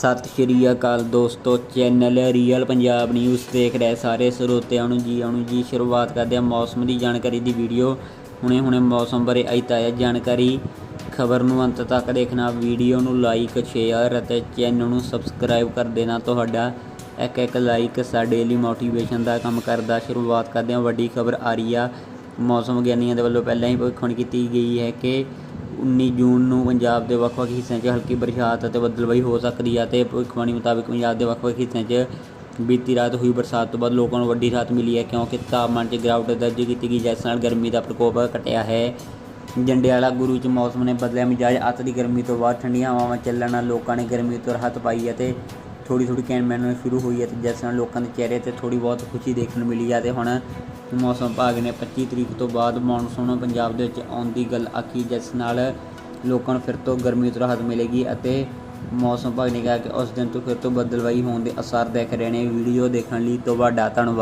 ਸਤਿ ਸ਼੍ਰੀ ਅਕਾਲ ਦੋਸਤੋ, channel real Punjab news ਦੇਖ ਰਹੇ ਸਾਰੇ ਸਰੋਤਿਆਂ ਨੂੰ ਜੀ, ਆਉਣ ਜੀ। ਸ਼ੁਰੂਆਤ ਕਰਦੇ ਹਾਂ ਮੌਸਮ ਦੀ ਜਾਣਕਾਰੀ ਦੀ ਵੀਡੀਓ। ਹੁਣੇ ਹੁਣੇ ਮੌਸਮ ਬਾਰੇ ਆਈ ਤਾਜ਼ਾ ਜਾਣਕਾਰੀ। ਖਬਰ ਨੂੰ ਅੰਤ ਤੱਕ ਦੇਖਣਾ, ਵੀਡੀਓ ਨੂੰ ਲਾਈਕ ਸ਼ੇਅਰ ਅਤੇ ਚੈਨਲ ਨੂੰ ਸਬਸਕ੍ਰਾਈਬ ਕਰ ਦੇਣਾ ਤੁਹਾਡਾ। ਇੱਕ ਇੱਕ ਲਾਈਕ ਸਾਡੇ ਲਈ ਮੋਟੀਵੇਸ਼ਨ ਦਾ ਕੰਮ ਕਰਦਾ। ਸ਼ੁਰੂਆਤ ਕਰਦੇ ਹਾਂ, ਵੱਡੀ ਖਬਰ ਆ ਰਹੀ ਆ। ਮੌਸਮ ਵਿਗਿਆਨੀਆਂ ਦੇ ਵੱਲੋਂ ਪਹਿਲਾਂ ਹੀ ਭਵਿੱਖਬਾਣੀ ਕੀਤੀ ਗਈ ਹੈ ਕਿ 19 ਜੂਨ ਨੂੰ ਪੰਜਾਬ ਦੇ ਵੱਖ-ਵੱਖ ਹਿੱਸਿਆਂ 'ਚ ਹਲਕੀ ਬਰਸਾਤ ਅਤੇ ਬੱਦਲਬਾਈ ਹੋ ਸਕਦੀ ਹੈ ਅਤੇ ਭਵਿੱਖਬਾਣੀ ਮੁਤਾਬਕ ਪੰਜਾਬ ਦੇ ਵੱਖ-ਵੱਖ ਹਿੱਸਿਆਂ 'ਚ ਬੀਤੀ ਰਾਤ ਹੋਈ ਬਰਸਾਤ ਤੋਂ ਬਾਅਦ ਲੋਕਾਂ ਨੂੰ ਵੱਡੀ ਰਾਹਤ ਮਿਲੀ ਹੈ ਕਿਉਂਕਿ ਤਾਪਮਾਨ 'ਚ ਗਿਰਾਵਟ ਦਰਜ ਕੀਤੀ ਗਈ, ਜਿਸ ਨਾਲ ਗਰਮੀ ਦਾ ਪ੍ਰਕੋਪ ਘਟਿਆ ਹੈ। ਜੰਡਿਆਲਾ ਗੁਰੂ 'ਚ ਮੌਸਮ ਨੇ ਬਦਲਿਆ ਮਿਜਾਜ ਅੱਤ ਦੀ ਗਰਮੀ ਤੋਂ ਬਾਅਦ ਠੰਡੀਆਂ ਹਵਾਵਾਂ ਚੱਲਣ ਨਾਲ ਲੋਕਾਂ ਨੇ ਗਰਮੀ ਤੋਂ ਰਾਹਤ ਪਾਈ ਹੈ ਤੇ ਥੋੜੀ ਥੋੜੀ ਕੈਨ ਮੈਨ ਸ਼ੁਰੂ ਹੋਈ ਹੈ ਤੇ ਜਿਸ ਨਾਲ ਲੋਕਾਂ ਦੇ ਚਿਹਰੇ ਤੇ ਥੋੜੀ ਬਹੁਤ ਖੁਸ਼ੀ ਦੇਖਣ ਨੂੰ ਮਿਲੀ ਹੈ ਤੇ ਹੁਣ ਮੌਸਮ ਵਿਭਾਗ ਨੇ 25 ਤਰੀਕ ਤੋਂ ਬਾਅਦ ਮੌਨਸੂਨ ਪੰਜਾਬ ਦੇ ਵਿੱਚ ਆਉਣ ਦੀ ਗੱਲ ਆਖੀ, ਜਿਸ ਨਾਲ ਲੋਕਾਂ ਨੂੰ ਫਿਰ ਤੋਂ ਗਰਮੀ ਤੋਂ ਰਾਹਤ ਮਿਲੇਗੀ ਅਤੇ ਮੌਸਮ ਵਿਭਾਗ ਨੇ ਕਿਹਾ ਕਿ ਉਸ ਦਿਨ ਤੋਂ ਫਿਰ ਤੋਂ ਬੱਦਲਵਾਈ ਹੋਣ ਦੇ ਅਸਰ ਦਿਖ ਰਹੇ ਨੇ। ਵੀਡੀਓ ਦੇਖਣ ਲਈ ਤੁਹਾਡਾ ਧੰਨਵਾਦ।